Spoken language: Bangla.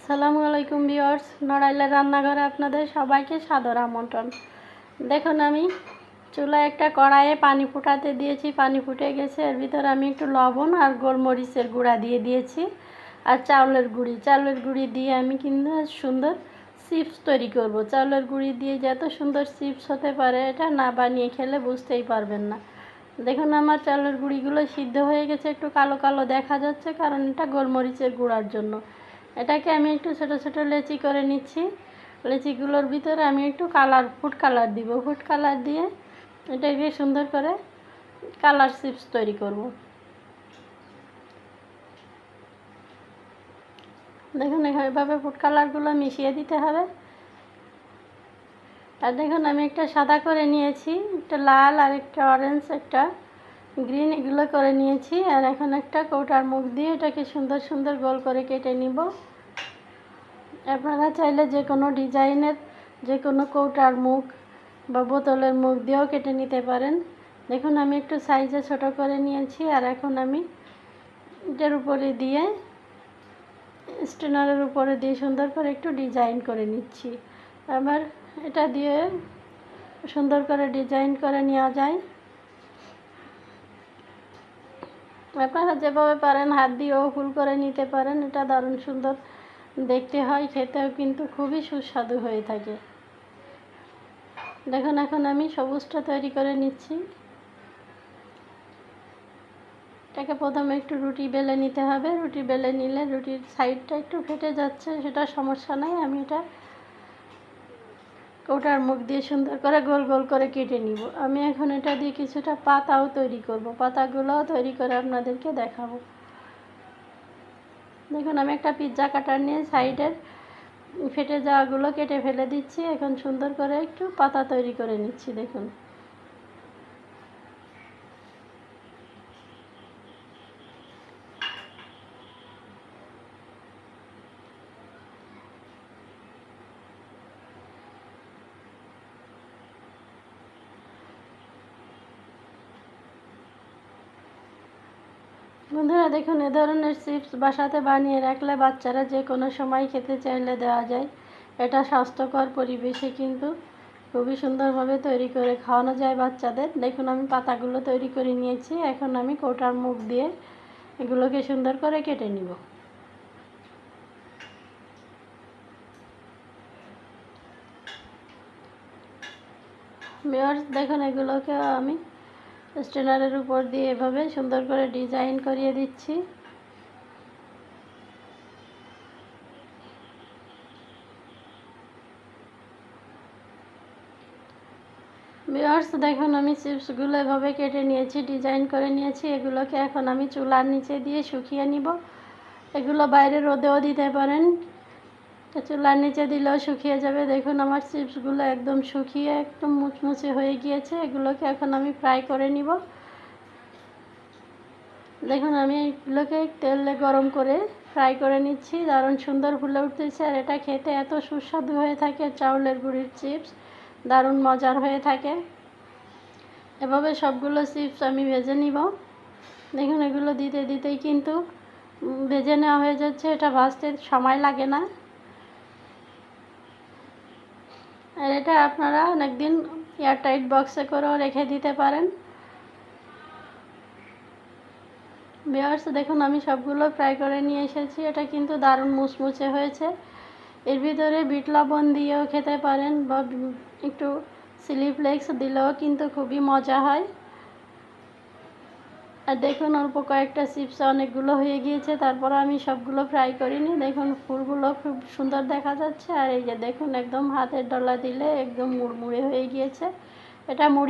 আসসালামু আলাইকুম ভিউয়ার্স, নড়াইলা রান্নাঘরে আপনাদের সবাইকে সাদর আমন্ত্রণ। দেখুন আমি চুলায় একটা কড়াইয়ে পানি ফুটাতে দিয়েছি, পানি ফুটে গেছে। এর ভিতরে আমি একটু লবণ আর গোলমরিচের গুঁড়া দিয়ে দিয়েছি আর চাউলের গুঁড়ি। চাউলের গুঁড়ি দিয়ে আমি কিন্তু সুন্দর চিপস তৈরি করব। চাউলের গুঁড়ি দিয়ে যত সুন্দর চিপস হতে পারে, এটা না বানিয়ে খেলে বুঝতেই পারবেন না। দেখুন আমার চাউলের গুঁড়িগুলো সিদ্ধ হয়ে গেছে, একটু কালো কালো দেখা যাচ্ছে কারণ এটা গোলমরিচের গুঁড়ার জন্য। এটাকে আমি একটু ছোট ছোট লেচি করে নিচ্ছি। লেচিগুলোর ভিতরে আমি একটু কালার, ফুড কালার দিব। ফুড কালার দিয়ে এটাকে সুন্দর করে কালার চিপস তৈরি করব। দেখুন, এভাবে ফুড কালারগুলো মিশিয়ে দিতে হবে। আর দেখুন, আমি একটা সাদা করে নিয়েছি। একটা লাল আর একটা অরেঞ্জ, একটা গ্রিন এগুলো করে নিয়েছি, আর এখন একটা কৌটার মুখ দিয়ে এটাকে সুন্দর সুন্দর গোল করে কেটে নিব। আপনারা চাইলে যে কোনো ডিজাইনের, যে কোনো কৌটার মুখ বা বোতলের মুখ দিয়েও কেটে নিতে পারেন। দেখুন, আমি একটু সাইজে ছোট করে নিয়েছি, আর এখন আমি এটার উপরে দিয়ে স্টেনারের উপরে দিয়ে সুন্দর করে একটু ডিজাইন করে নিচ্ছি। আবার এটা দিয়ে সুন্দর করে ডিজাইন করে নেওয়া যায়। আপনারা যেভাবে পারেন, হাত দিয়েও ফুল করে নিতে পারেন, এটা দারুণ সুন্দর। দেখতে হয়, খেতেও কিন্তু খুবই সুস্বাদু হয়ে থাকে। দেখুন, এখন আমি সবুজটা তৈরি করে নিচ্ছি। এটাকে প্রথমে একটু রুটি বেলে নিতে হবে। রুটি বেলে নিলে রুটির সাইডটা একটু ফেটে যাচ্ছে, সেটা সমস্যা নাই। আমি এটা ওটার মুখ দিয়ে সুন্দর করে গোল গোল করে কেটে নিব। আমি এখন এটা দিয়ে কিছুটা পাতাও তৈরি করব। পাতাগুলোও তৈরি করে আপনাদেরকে দেখাবো। দেখুন, আমি একটা পিৎজা কাটার নিয়ে সাইডের ফেটে যাওয়াগুলো কেটে ফেলে দিচ্ছি। এখন সুন্দর করে একটু পাতা তৈরি করে নিচ্ছি, দেখুন। বন্ধুরা দেখুন, এ ধরনের চিপস বাসাতে বানিয়ে রাখলে বাচ্চারা যে কোনো সময় খেতে চাইলে দেওয়া যায়। এটা স্বাস্থ্যকর পরিবেশে কিন্তু খুবই সুন্দরভাবে তৈরি করে খাওয়ানো যায় বাচ্চাদের। দেখুন, আমি পাতাগুলো তৈরি করে নিয়েছি। এখন আমি কৌটার মুখ দিয়ে এগুলোকে সুন্দর করে কেটে নিব। মেয়র দেখুন, এগুলোকে আমি স্টেনারের উপর দিয়ে এভাবে সুন্দর করে ডিজাইন করিয়ে দিচ্ছি। বিয়ার্স দেখুন, আমি চিপসগুলো এভাবে কেটে নিয়েছি, ডিজাইন করে নিয়েছি। এগুলোকে এখন আমি চুলার নিচে দিয়ে শুকিয়ে নিব। এগুলো বাইরে রোদেও দিতে পারেন। চুলার নিচে দিলেও শুকিয়ে যাবে। দেখুন, আমার চিপসগুলো একদম শুকিয়ে একদম মুচমুচে হয়ে গিয়েছে। এগুলোকে এখন আমি ফ্রাই করে নিব। দেখুন, আমি এগুলোকে তেলে গরম করে ফ্রাই করে নিচ্ছি। দারুণ সুন্দর ফুলে উঠতেছে। আর এটা খেতে এত সুস্বাদু হয়ে থাকে, চাউলের গুঁড়ির চিপস। দারুণ মজার হয়ে থাকে। এভাবে সবগুলো চিপস আমি ভেজে নিব। দেখুন, এগুলো দিতে দিতেই কিন্তু ভেজে নেওয়া হয়ে যাচ্ছে। এটা ভাজতে সময় লাগে না। আর এটা আপনারা অনেক অনেকদিন এয়ারটাইট বক্সে করেও রেখে দিতে পারেন। বিয়ার্স দেখুন, আমি সবগুলো ফ্রাই করে নিয়ে এসেছি। এটা কিন্তু দারুণ মুচমুচে হয়েছে। এর ভিতরে বিট লবণ দিয়েও খেতে পারেন বা একটু চিলি ফ্লেক্স দিলেও কিন্তু খুবই মজা হয়। আর দেখুন অল্প কয়েকটা চিপস অনেকগুলো হয়ে গিয়েছে, তারপর আমি সবগুলো ফ্রাই করিনি। দেখুন ফুলগুলো খুব সুন্দর দেখা যাচ্ছে, আর এই যে দেখুন একদম হাতের ডলা দিলে একদম মুড়মুড়ে হয়ে গিয়েছে। এটা মুড়ি